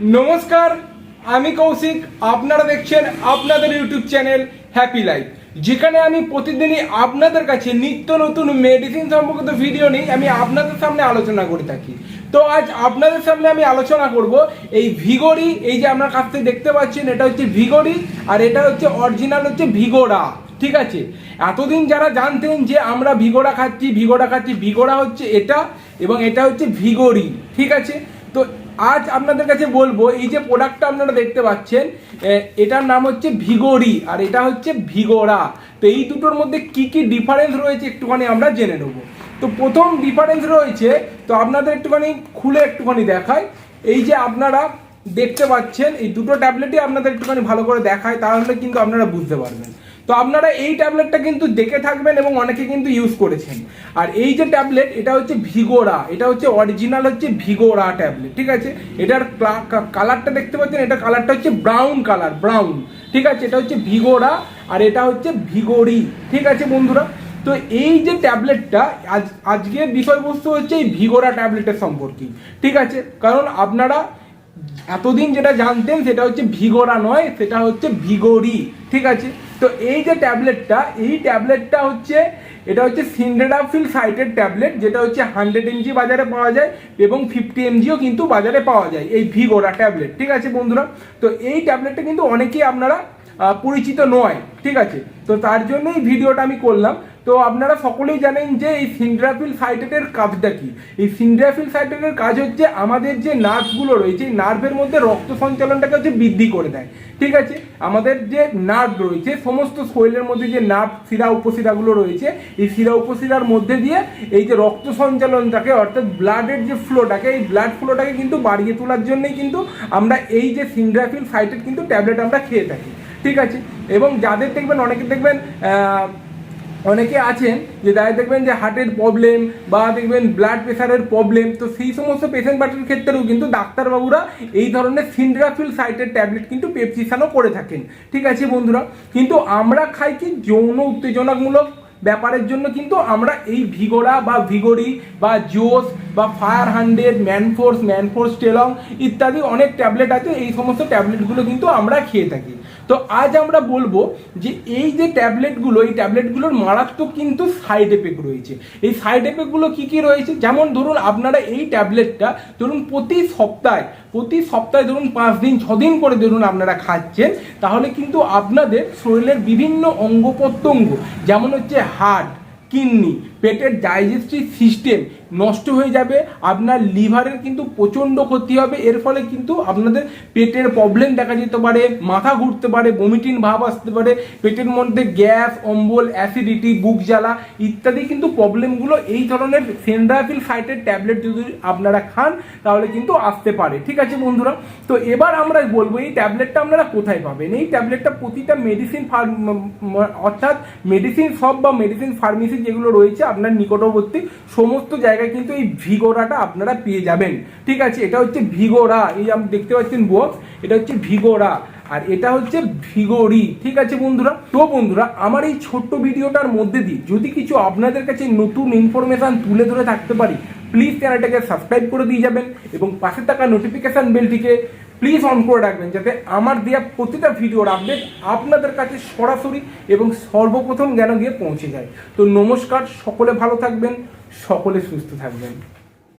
নমস্কার, আমি কৌশিক, আপনারা দেখছেন আপনাদের ইউটিউব চ্যানেল হ্যাপি লাইফ, যেখানে আমি প্রতিদিনই আপনাদের কাছে নিত্য নতুন মেডিসিন সম্পর্কিত ভিডিও নিই আমি আপনাদের সামনে আলোচনা করে থাকি। তো আজ আপনাদের সামনে আমি আলোচনা করব এই ভিগোরি, এই যে আপনার কাছ থেকে দেখতে পাচ্ছেন, এটা হচ্ছে ভিগোরি আর এটা হচ্ছে অরিজিনাল হচ্ছে ভিগোরা, ঠিক আছে? এতদিন যারা জানতেন যে আমরা ভিগোরা খাচ্ছি ভিগোরা খাচ্ছি, ভিগোরা হচ্ছে এটা এবং এটা হচ্ছে ভিগোরি, ঠিক আছে? তো আজ আপনাদের কাছে বলব, এই যে প্রোডাক্টটা আপনারা দেখতে পাচ্ছেন এটার নাম হচ্ছে ভিগোরি আর এটা হচ্ছে ভিগোরা। তো এই দুটোর মধ্যে কি কি ডিফারেন্স রয়েছে একটুখানি আমরা জেনে নেব। তো প্রথম ডিফারেন্স রয়েছে, তো আপনাদের একটুখানি খুলে একটুখানি দেখায় এই যে আপনারা দেখতে পাচ্ছেন, এই দুটো ট্যাবলেটই আপনাদের একটুখানি ভালো করে দেখায়, তাহলে কিন্তু আপনারা বুঝতে পারবেন। তো আপনারা এই ট্যাবলেটটা কিন্তু দেখে থাকবেন এবং অনেকে কিন্তু ইউজ করেছেন। আর এই যে ট্যাবলেট, এটা হচ্ছে ভিগোরা, এটা হচ্ছে অরিজিনাল হচ্ছে ভিগোরা ট্যাবলেট, ঠিক আছে? এটার কালারটা দেখতে পাচ্ছেন? এটা কালারটা হচ্ছে ব্রাউন কালার ব্রাউন ঠিক আছে? এটা হচ্ছে ভিগোরা আর এটা হচ্ছে ভিগোরি, ঠিক আছে বন্ধুরা? তো এই যে ট্যাবলেটটা, আজ আজকের বিষয়বস্তু হচ্ছে এই ভিগোরা ট্যাবলেটের সম্পর্কে, ঠিক আছে? কারণ আপনারা এতদিন যেটা জানতেন, সেটা হচ্ছে ভিগোরা নয়, সেটা হচ্ছে ভিগোরি, ঠিক আছে? তো এই যে ট্যাবলেটটা, এই ট্যাবলেটটা হচ্ছে, এটা হচ্ছে সিন্ডেডাফিল সাইটের ট্যাবলেট, যেটা হচ্ছে হান্ড্রেড এমজি বাজারে পাওয়া যায় এবং ফিফটি এমজিও কিন্তু বাজারে পাওয়া যায়, এই ভিগোরা ট্যাবলেট, ঠিক আছে বন্ধুরা? তো এই ট্যাবলেটটা কিন্তু অনেকেই আপনারা পরিচিত নয়, ঠিক আছে? তো তার জন্যই ভিডিওটা আমি করলাম। তো আপনারা সকলেই জানেন যে এই সিন্ড্রাফিল সাইটেটের কাজটা কি? এই সিন্ড্রাফিল সাইটেটের কাজ হচ্ছে আমাদের যে নার্ভগুলো রয়েছে, এই নার্ভের মধ্যে রক্ত সঞ্চালনটাকে হচ্ছে বৃদ্ধি করে দেয়। ঠিক আছে? আমাদের যে নার্ভ রয়েছে, সমস্ত শরীরের মধ্যে যে নার্ভ শিরা উপশিরাগুলো রয়েছে, এই শিরা উপশিরার মধ্যে দিয়ে এই যে রক্ত সঞ্চালনটাকে, অর্থাৎ ব্লাডের যে ফ্লোটাকে, এই ব্লাড ফ্লোটাকে কিন্তু বাড়িয়ে তোলার জন্যই কিন্তু আমরা এই যে সিন্ড্রাফিল সাইটেট কিন্তু ট্যাবলেট আমরা খেয়ে থাকি। ঠিক আছে? এবং যাদের দেখবেন, অনেকে দেখবেন অনেকে আছেন যে দাঁড়িয়ে দেখবেন যে হার্টের প্রবলেম বা দেখবেন ব্লাড প্রেশারের প্রবলেম তো সেই সমস্ত পেশেন্ট পার্টির ক্ষেত্রেও কিন্তু ডাক্তারবাবুরা এই ধরনের সিন্ড্রাফিল সাইটের ট্যাবলেট কিন্তু পেপসিসানও করে থাকেন। ঠিক আছে বন্ধুরা? কিন্তু আমরা খাই কি যৌন উত্তেজনামূলক ব্যাপারের জন্য, কিন্তু আমরা এই ভিগোরা বা ভিগোরি বা জোস বা ফায়ার হান্ড্রেড ম্যানফোর্স ম্যানফোর্স টেলং ইত্যাদি অনেক ট্যাবলেট আছে, এই সমস্ত ট্যাবলেটগুলো কিন্তু আমরা খেয়ে থাকি। তো আজ আমরা বলব যে এই যে ট্যাবলেটগুলো এই ট্যাবলেটগুলোর মারাত্মক কিন্তু সাইড এফেক্ট রয়েছে। এই সাইড এফেক্টগুলো কী কী রয়েছে? যেমন ধরুন আপনারা এই ট্যাবলেটটা ধরুন প্রতি সপ্তাহে প্রতি সপ্তাহে ধরুন পাঁচ দিন, ছ দিন করে ধরুন আপনারা খাচ্ছেন, তাহলে কিন্তু আপনাদের শরীরের বিভিন্ন অঙ্গ প্রত্যঙ্গ যেমন হচ্ছে হার্ট কিডনি পেটের ডাইজেস্টিভ সিস্টেম নষ্ট হয়ে যাবে, আপনার লিভারের কিন্তু প্রচণ্ড ক্ষতি হবে, এর ফলে কিন্তু আপনাদের পেটের প্রবলেম দেখা যেতে পারে, মাথা ঘুরতে পারে বমিটিন ভাব আসতে পারে, পেটের মধ্যে গ্যাস, অম্বল অ্যাসিডিটি বুক জ্বালা ইত্যাদি কিন্তু প্রবলেমগুলো এই ধরনের সেন্ড্রাফিল ফাইটের ট্যাবলেট যদি আপনারা খান, তাহলে কিন্তু আসতে পারে। ঠিক আছে বন্ধুরা? তো এবার আমরা বলব, এই ট্যাবলেটটা আপনারা কোথায় পাবেন? এই ট্যাবলেটটা প্রতিটা মেডিসিন ফার্ম অর্থাৎ মেডিসিন শপ বা মেডিসিন ফার্মেসি যেগুলো রয়েছে আপনার নিকটবর্তী সমস্ত জায়গায় কিন্তু এই ভিগোরাটা আপনারা পেয়ে যাবেন। ঠিক আছে? এটা হচ্ছে ভিগোরা। এই আপনি দেখতে পাচ্ছেন বক্স এটা হচ্ছে ভিগোরা। আর এটা হচ্ছে ভিগোরি। ঠিক আছে বন্ধুরা? তো বন্ধুরা, আমার এই ছোট্ট ভিডিওটার মধ্যে দিয়ে যদি কিছু আপনাদের কাছে নতুন ইনফরমেশন তুলে ধরে থাকতে পারি প্লিজ চ্যানেলটাকে সাবস্ক্রাইব করে দিয়ে যাবেন এবং পাশে থাকা নোটিফিকেশন বেলটিকে প্লিজ অন করে রাখবেন যাতে আমার দেওয়া প্রতিটা ভিডিওর আপডেট আপনাদের কাছে সরাসরি এবং সর্বপ্রথম জ্ঞান গিয়ে পৌঁছে যায়। তো নমস্কার, সকলে ভালো থাকবেন, সকলে সুস্থ থাকবেন।